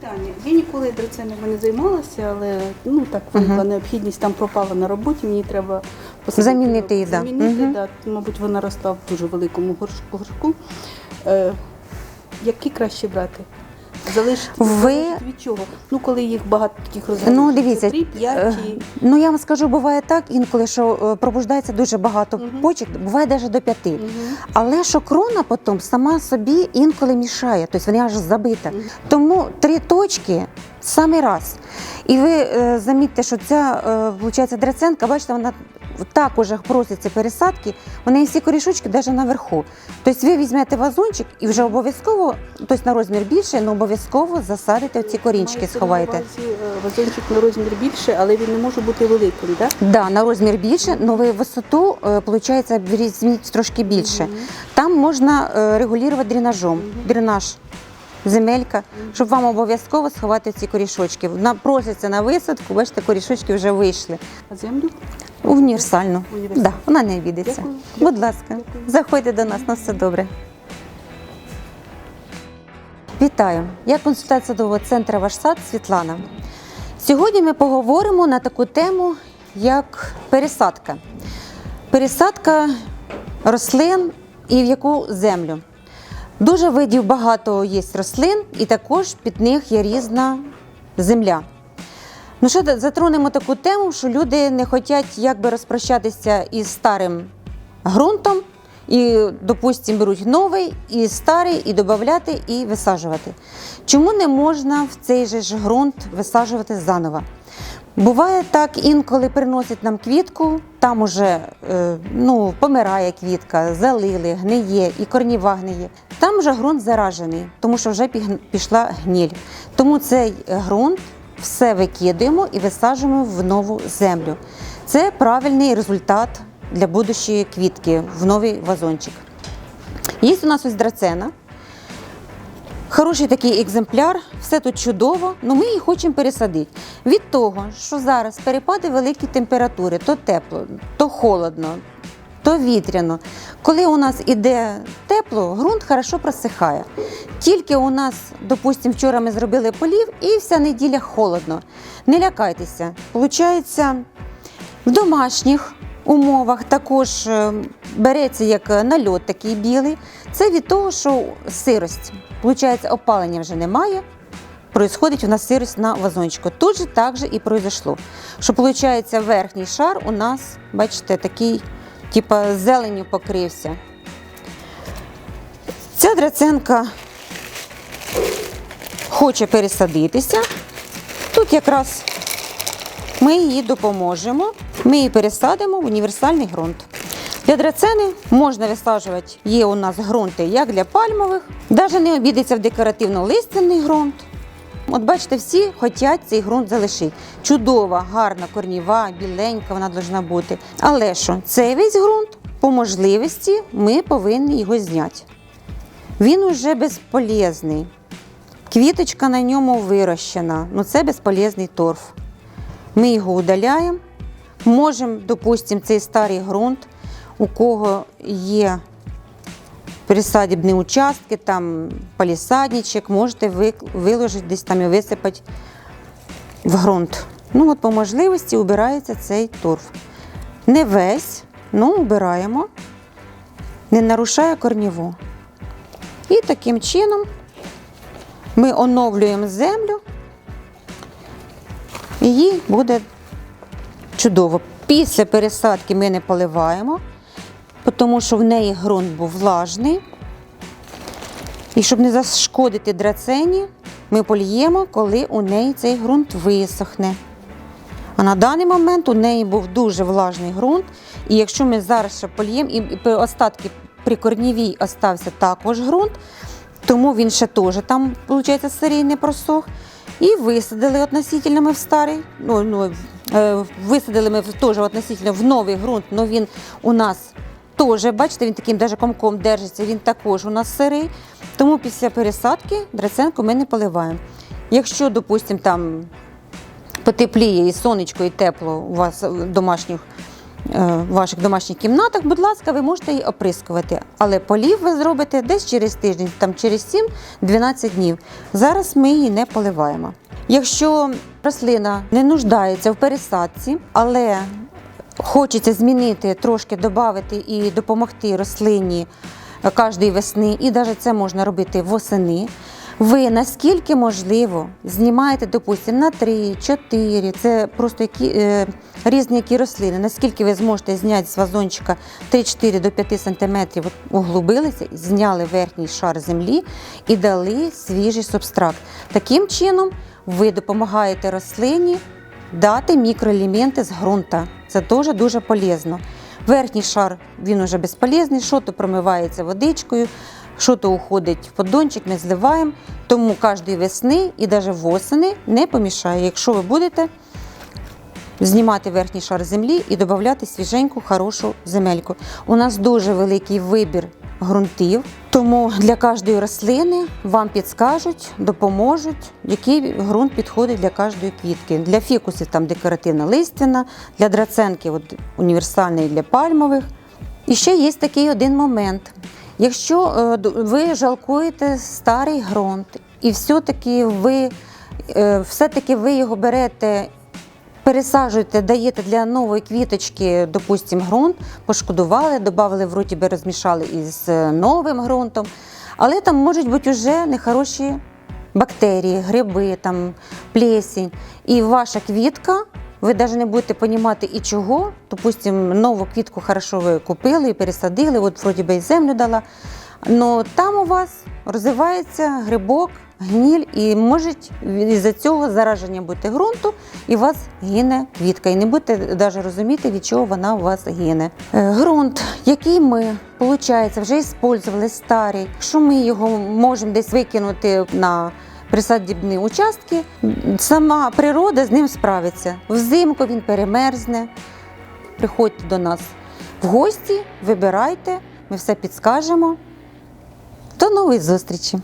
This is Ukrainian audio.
Питання. Я ніколи драценами не займалася, але ну так виникла необхідність там пропала на роботі. Мені треба посадити- Замінити її, да. Замінити, Мгм. да. Мабуть, вона росла в дуже великому горш- горшку. Е, які краще брати? Залишити Ви- від чого? Ну, коли їх багато таких розмірів. Ну, дивіться, 3-5 е, чи... Ну я вам скажу, буває так, інколи що е, пробуждається дуже багато Мгм. почок, буває навіть до п'яти. Мгм. Але що крона потім сама собі інколи мішає, тобто вона аж забита. Мгм. Тому три точки самий раз. І ви е, замітьте, що ця е, виходить, драценка, бачите, вона так уже проситься пересадки, у неї всі корішочки навіть наверху. Тобто ви візьмете вазончик і вже обов'язково, тобто на розмір більше, але обов'язково засадите ці корінчики, сховаєте. е, Вазончик на розмір більше, але він не може бути великим, так? Да, на розмір більше, але ви висоту, виходить, візьміть трошки більше. Там можна е, регулювати дренажом, дренаж, земелька, щоб вам обов'язково сховати ці корішочки. Вона проситься на висадку, бачите, корішочки вже вийшли. А землю? Універсально. Універсально. Да, вона не обідеться. Дякую. Будь ласка, Дякую. заходьте до нас, на все добре. Вітаю! Я консультант садового центру Ваш сад Світлана. Сьогодні ми поговоримо на таку тему, як пересадка. Пересадка рослин і в яку землю. Дуже видів багато є рослин, і також під них є різна земля. Ну що затронемо таку тему, що люди не хочуть якби розпрощатися із старим ґрунтом, і, допустимо, беруть новий і старий, і додати, і висаджувати. Чому не можна в цей же ж ґрунт висаджувати заново? Буває так, інколи приносять нам квітку, там уже е, ну, помирає квітка, залили, гниє і корніва гниє. Там вже ґрунт заражений, тому що вже пішла гніль. Тому цей ґрунт все викидаємо і висаджуємо в нову землю. Це правильний результат для будущої квітки в новий вазончик. Є у нас ось драцена. Хороший такий екземпляр, все тут чудово, але ми її хочемо пересадити. Від того, що зараз перепади великі температури, то тепло, то холодно, то вітряно. Коли у нас іде тепло, ґрунт хорошо просихає. Тільки у нас, допустимо, вчора ми зробили полів і вся неділя холодно. Не лякайтеся. Получається, в домашніх умовах також е, береться як нальот такий білий. Це від того, що сирость. Получається, опалення вже немає. Происходить у нас сирость на вазончику. Тут же так же і произошло. Що виходить, верхній шар у нас, бачите, такий, типа зеленю покрився. Ця драценка хоче пересадитися. Тут якраз ми їй допоможемо. Ми її пересадимо в універсальний ґрунт. Для драцени можна висаджувати, є у нас ґрунти як для пальмових, навіть не обійдеться в декоративно-листяний ґрунт. От бачите, всі хочуть цей ґрунт залишити. Чудова, гарна, корніва, біленька вона повинна бути. Але що, цей весь ґрунт по можливості ми повинні його зняти. Він уже безполезний. Квіточка на ньому вирощена. Ну це безполезний торф. Ми його удаляємо. Можемо, допустимо, цей старий ґрунт, у кого є пересадібні участки, там палісадничок, можете виложити десь там і висипати в ґрунт. Ну от по можливості убирається цей торф. Не весь, ну убираємо, не нарушає корніву. І таким чином ми оновлюємо землю, і їй буде чудово. Після пересадки ми не поливаємо, тому що в неї ґрунт був влажний. І щоб не зашкодити драцені, ми поліємо, коли у неї цей ґрунт висохне. А на даний момент у неї був дуже влажний ґрунт. І якщо ми зараз ще поліємо, і остатки при корнівій остався також ґрунт, тому він ще теж там, виходить, сирий не просох. І висадили относительно ми в старий. Ну, ну, е, висадили ми теж относительно в новий ґрунт, але він у нас теж, бачите, він таким даже комком держиться, він також у нас сирий. Тому після пересадки драценку ми не поливаємо. Якщо, допустимо, там потепліє і сонечко, і тепло у вас в домашніх ваших домашніх кімнатах, будь ласка, ви можете її оприскувати. Але полів ви зробите десь через тиждень, там через 7-12 днів. Зараз ми її не поливаємо. Якщо рослина не нуждається в пересадці, але хочеться змінити, трошки додати і допомогти рослині кожної весни, і навіть це можна робити восени. Ви наскільки можливо знімаєте, допустимо, на 3-4, це просто які, е, різні які рослини, наскільки ви зможете зняти з вазончика 3-4 до 5 см, углубилися, зняли верхній шар землі і дали свіжий субстракт. Таким чином ви допомагаєте рослині дати мікроелементи з ґрунта. Це теж дуже полезно. Верхній шар він уже безполезний, що то промивається водичкою, що то уходить в поддончик, ми зливаємо. Тому кожної весни і навіть восени не помішає, якщо ви будете знімати верхній шар землі і додати свіженьку, хорошу земельку. У нас дуже великий вибір ґрунтів, тому для кожної рослини вам підскажуть, допоможуть, який ґрунт підходить для кожної квітки. Для фікусів там декоративна листяна, для драценки от, універсальний для пальмових. І ще є такий один момент. Якщо е, ви жалкуєте старий ґрунт, і все-таки ви, е, все-таки ви його берете пересаджуєте, даєте для нової квіточки, допустимо, ґрунт, пошкодували, додали в роті би розмішали із е, новим ґрунтом. Але там можуть бути вже нехороші бактерії, гриби, там, плесінь. І ваша квітка, ви навіть не будете розуміти і чого. Допустимо, нову квітку хорошо ви купили і пересадили, от вроді би і землю дала. Но там у вас розвивається грибок, гніль, і може із-за цього зараження бути ґрунту, і у вас гине квітка. І не будете навіть розуміти, від чого вона у вас гине. Е, Ґрунт, який ми, виходить, вже використовували старий, якщо ми його можемо десь викинути на присадібні участки, сама природа з ним справиться. Взимку він перемерзне. Приходьте до нас в гості, вибирайте, ми все підскажемо. До нової зустрічі!